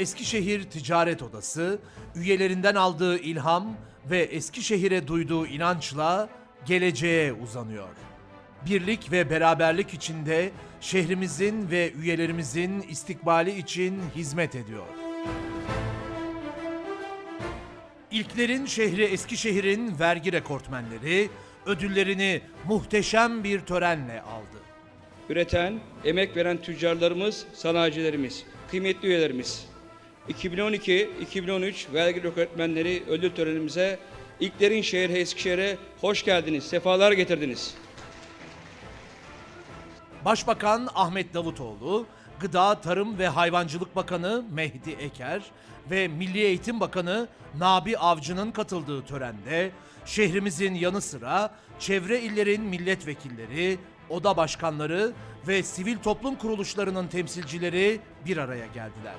Eskişehir Ticaret Odası, üyelerinden aldığı ilham ve Eskişehir'e duyduğu inançla geleceğe uzanıyor. Birlik ve beraberlik içinde şehrimizin ve üyelerimizin istikbali için hizmet ediyor. İlklerin şehri Eskişehir'in vergi rekortmenleri ödüllerini muhteşem bir törenle aldı. üreten, emek veren tüccarlarımız, sanayicilerimiz, kıymetli üyelerimiz. 2012-2013 vergi öğretmenleri ödül törenimize ilklerin şehri Eskişehir'e hoş geldiniz, sefalar getirdiniz. Başbakan Ahmet Davutoğlu, Gıda, Tarım ve Hayvancılık Bakanı Mehdi Eker ve Milli Eğitim Bakanı Nabi Avcı'nın katıldığı törende şehrimizin yanı sıra çevre illerin milletvekilleri, oda başkanları ve sivil toplum kuruluşlarının temsilcileri bir araya geldiler.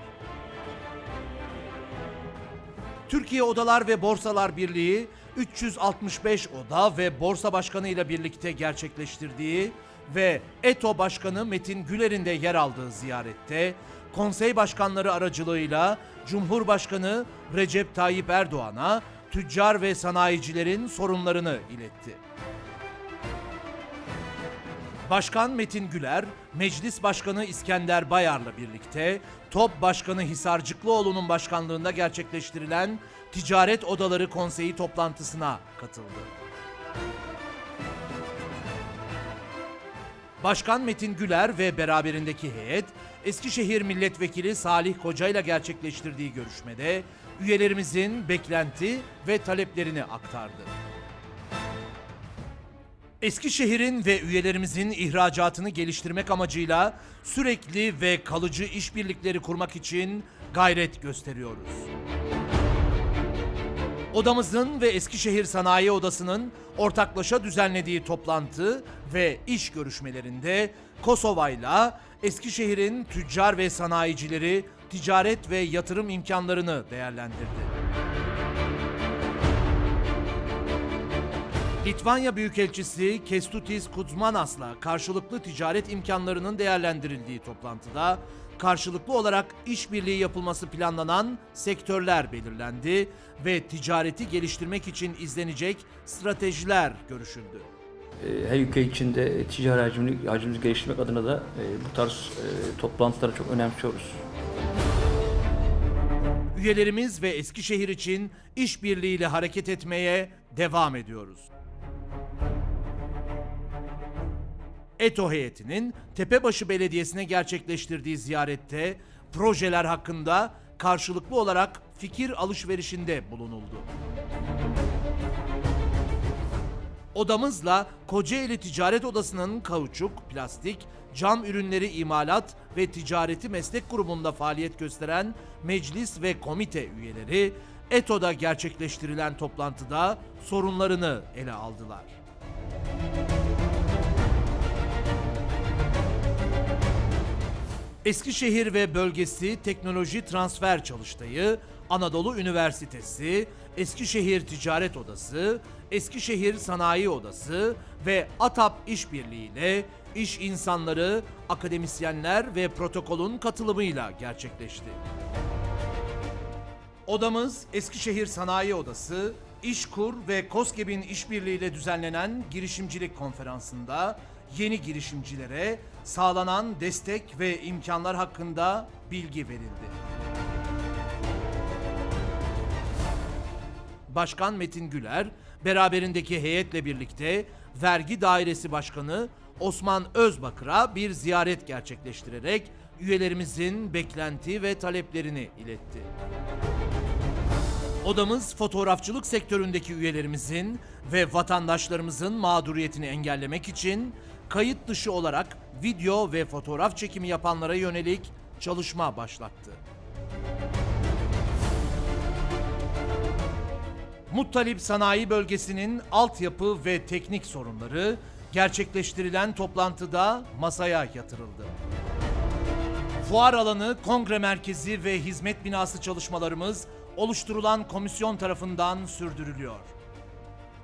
Türkiye Odalar ve Borsalar Birliği 365 oda ve borsa başkanı ile birlikte gerçekleştirdiği ve ETO Başkanı Metin Güler'in de yer aldığı ziyarette konsey başkanları aracılığıyla Cumhurbaşkanı Recep Tayyip Erdoğan'a tüccar ve sanayicilerin sorunlarını iletti. Başkan Metin Güler, Meclis Başkanı İskender Bayar'la birlikte TOP Başkanı Hisarcıklıoğlu'nun başkanlığında gerçekleştirilen Ticaret Odaları Konseyi toplantısına katıldı. Başkan Metin Güler ve beraberindeki heyet, Eskişehir Milletvekili Salih Koca ile gerçekleştirdiği görüşmede üyelerimizin beklenti ve taleplerini aktardı. Eskişehir'in ve üyelerimizin ihracatını geliştirmek amacıyla sürekli ve kalıcı işbirlikleri kurmak için gayret gösteriyoruz. Odamızın ve Eskişehir Sanayi Odası'nın ortaklaşa düzenlediği toplantı ve iş görüşmelerinde Kosova'yla Eskişehir'in tüccar ve sanayicileri ticaret ve yatırım imkanlarını değerlendirdi. Litvanya Büyükelçisi Kestutis Kuzmanas'la karşılıklı ticaret imkanlarının değerlendirildiği toplantıda karşılıklı olarak işbirliği yapılması planlanan sektörler belirlendi ve ticareti geliştirmek için izlenecek stratejiler görüşüldü. E, Her ülke içinde ticari hacmini, hacmimizi geliştirmek adına da e, bu tarz e, toplantıları çok önemsiyoruz. Üyelerimiz ve Eskişehir için işbirliğiyle hareket etmeye devam ediyoruz. ETO heyetinin Tepebaşı Belediyesi'ne gerçekleştirdiği ziyarette projeler hakkında karşılıklı olarak fikir alışverişinde bulunuldu. Odamızla Kocaeli Ticaret Odası'nın kauçuk, plastik, cam ürünleri imalat ve ticareti meslek grubunda faaliyet gösteren meclis ve komite üyeleri ETO'da gerçekleştirilen toplantıda sorunlarını ele aldılar. Eskişehir ve bölgesi Teknoloji Transfer Çalıştayı, Anadolu Üniversitesi, Eskişehir Ticaret Odası, Eskişehir Sanayi Odası ve ATAP İşbirliği ile iş insanları, akademisyenler ve protokolün katılımıyla gerçekleşti. Odamız Eskişehir Sanayi Odası, İşkur ve KOSGEB'in işbirliğiyle düzenlenen girişimcilik konferansında yeni girişimcilere sağlanan destek ve imkanlar hakkında bilgi verildi. Başkan Metin Güler, beraberindeki heyetle birlikte Vergi Dairesi Başkanı Osman Özbakır'a bir ziyaret gerçekleştirerek üyelerimizin beklenti ve taleplerini iletti. Odamız fotoğrafçılık sektöründeki üyelerimizin ve vatandaşlarımızın mağduriyetini engellemek için kayıt dışı olarak video ve fotoğraf çekimi yapanlara yönelik çalışma başlattı. Muttalip Sanayi Bölgesi'nin altyapı ve teknik sorunları gerçekleştirilen toplantıda masaya yatırıldı. Fuar alanı, kongre merkezi ve hizmet binası çalışmalarımız oluşturulan komisyon tarafından sürdürülüyor.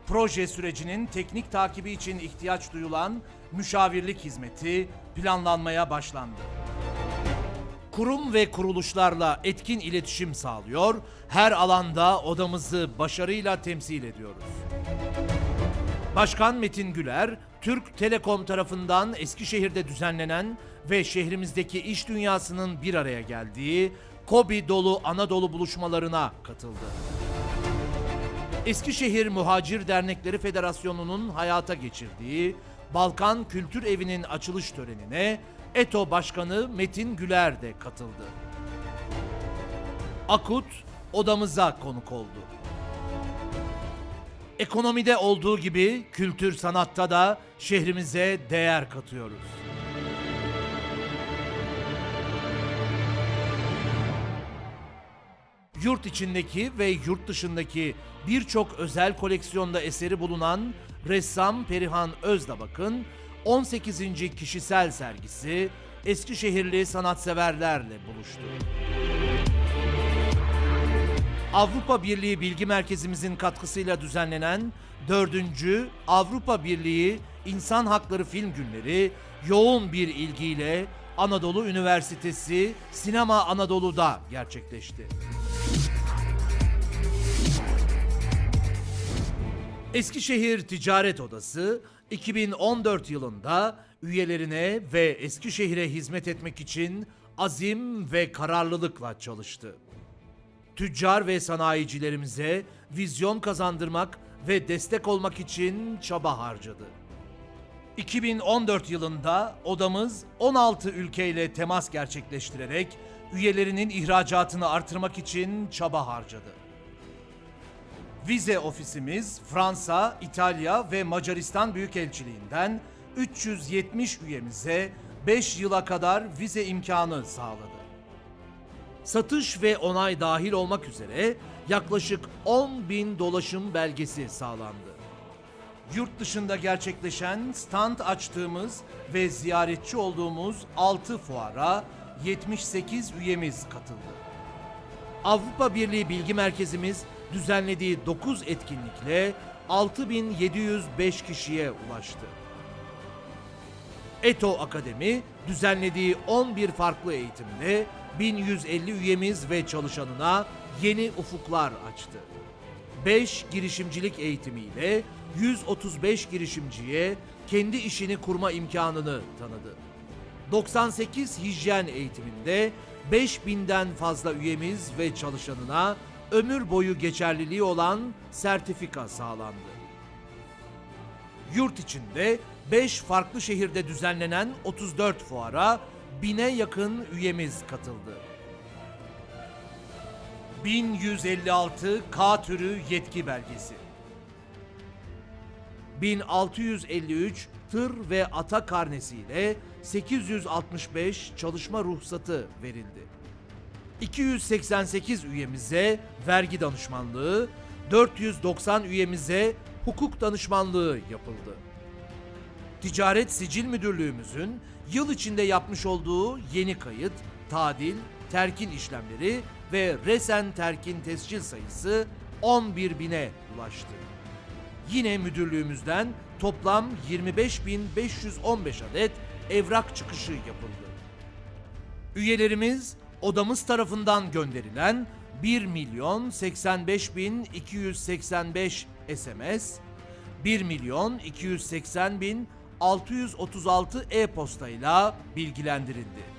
Proje sürecinin teknik takibi için ihtiyaç duyulan müşavirlik hizmeti planlanmaya başlandı. kurum ve kuruluşlarla etkin iletişim sağlıyor, her alanda odamızı başarıyla temsil ediyoruz. Başkan Metin Güler, Türk Telekom tarafından Eskişehir'de düzenlenen ve şehrimizdeki iş dünyasının bir araya geldiği Kobi dolu Anadolu buluşmalarına katıldı. Eskişehir Muhacir Dernekleri Federasyonu'nun hayata geçirdiği Balkan Kültür Evi'nin açılış törenine ETO Başkanı Metin Güler de katıldı. Akut odamıza konuk oldu. Ekonomide olduğu gibi kültür sanatta da şehrimize değer katıyoruz. Yurt içindeki ve yurt dışındaki birçok özel koleksiyonda eseri bulunan ressam Perihan Özdabak'ın 18. kişisel sergisi Eskişehirli sanatseverlerle buluştu. Avrupa Birliği Bilgi Merkezimizin katkısıyla düzenlenen 4. Avrupa Birliği İnsan Hakları Film Günleri yoğun bir ilgiyle Anadolu Üniversitesi Sinema Anadolu'da gerçekleşti. Eskişehir Ticaret Odası 2014 yılında üyelerine ve Eskişehir'e hizmet etmek için azim ve kararlılıkla çalıştı tüccar ve sanayicilerimize vizyon kazandırmak ve destek olmak için çaba harcadı. 2014 yılında odamız 16 ülkeyle temas gerçekleştirerek üyelerinin ihracatını artırmak için çaba harcadı. Vize ofisimiz Fransa, İtalya ve Macaristan Büyükelçiliğinden 370 üyemize 5 yıla kadar vize imkanı sağladı satış ve onay dahil olmak üzere yaklaşık 10 bin dolaşım belgesi sağlandı. Yurt dışında gerçekleşen stand açtığımız ve ziyaretçi olduğumuz 6 fuara 78 üyemiz katıldı. Avrupa Birliği Bilgi Merkezimiz düzenlediği 9 etkinlikle 6705 kişiye ulaştı. ETO Akademi düzenlediği 11 farklı eğitimle 1150 üyemiz ve çalışanına yeni ufuklar açtı. 5 girişimcilik eğitimiyle 135 girişimciye kendi işini kurma imkanını tanıdı. 98 hijyen eğitiminde 5000'den fazla üyemiz ve çalışanına ömür boyu geçerliliği olan sertifika sağlandı. Yurt içinde 5 farklı şehirde düzenlenen 34 fuara bine yakın üyemiz katıldı. 1156 K türü yetki belgesi. 1653 tır ve ata karnesiyle 865 çalışma ruhsatı verildi. 288 üyemize vergi danışmanlığı, 490 üyemize hukuk danışmanlığı yapıldı. Ticaret Sicil Müdürlüğümüzün yıl içinde yapmış olduğu yeni kayıt, tadil, terkin işlemleri ve resen terkin tescil sayısı 11 bine ulaştı. Yine müdürlüğümüzden toplam 25.515 adet evrak çıkışı yapıldı. Üyelerimiz odamız tarafından gönderilen 1 milyon 85 bin 285 SMS, 1 milyon 280 bin 636 e-postayla bilgilendirildi.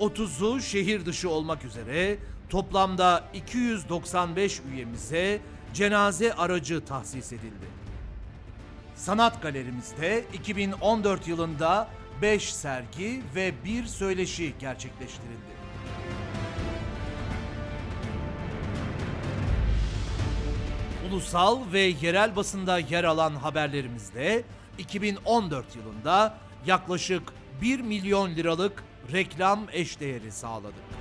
30'u şehir dışı olmak üzere toplamda 295 üyemize cenaze aracı tahsis edildi. Sanat galerimizde 2014 yılında 5 sergi ve 1 söyleşi gerçekleştirildi. Ulusal ve yerel basında yer alan haberlerimizde 2014 yılında yaklaşık 1 milyon liralık reklam eşdeğeri sağladık.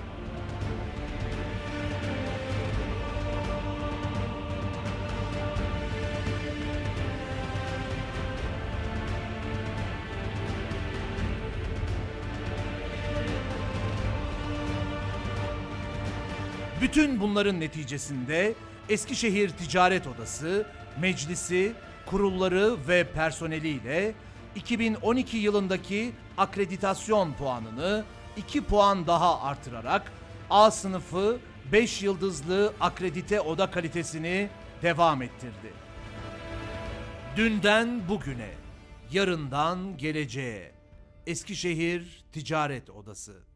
Bütün bunların neticesinde Eskişehir Ticaret Odası, meclisi, kurulları ve personeliyle 2012 yılındaki akreditasyon puanını 2 puan daha artırarak A sınıfı 5 yıldızlı akredite oda kalitesini devam ettirdi. Dünden bugüne, yarından geleceğe. Eskişehir Ticaret Odası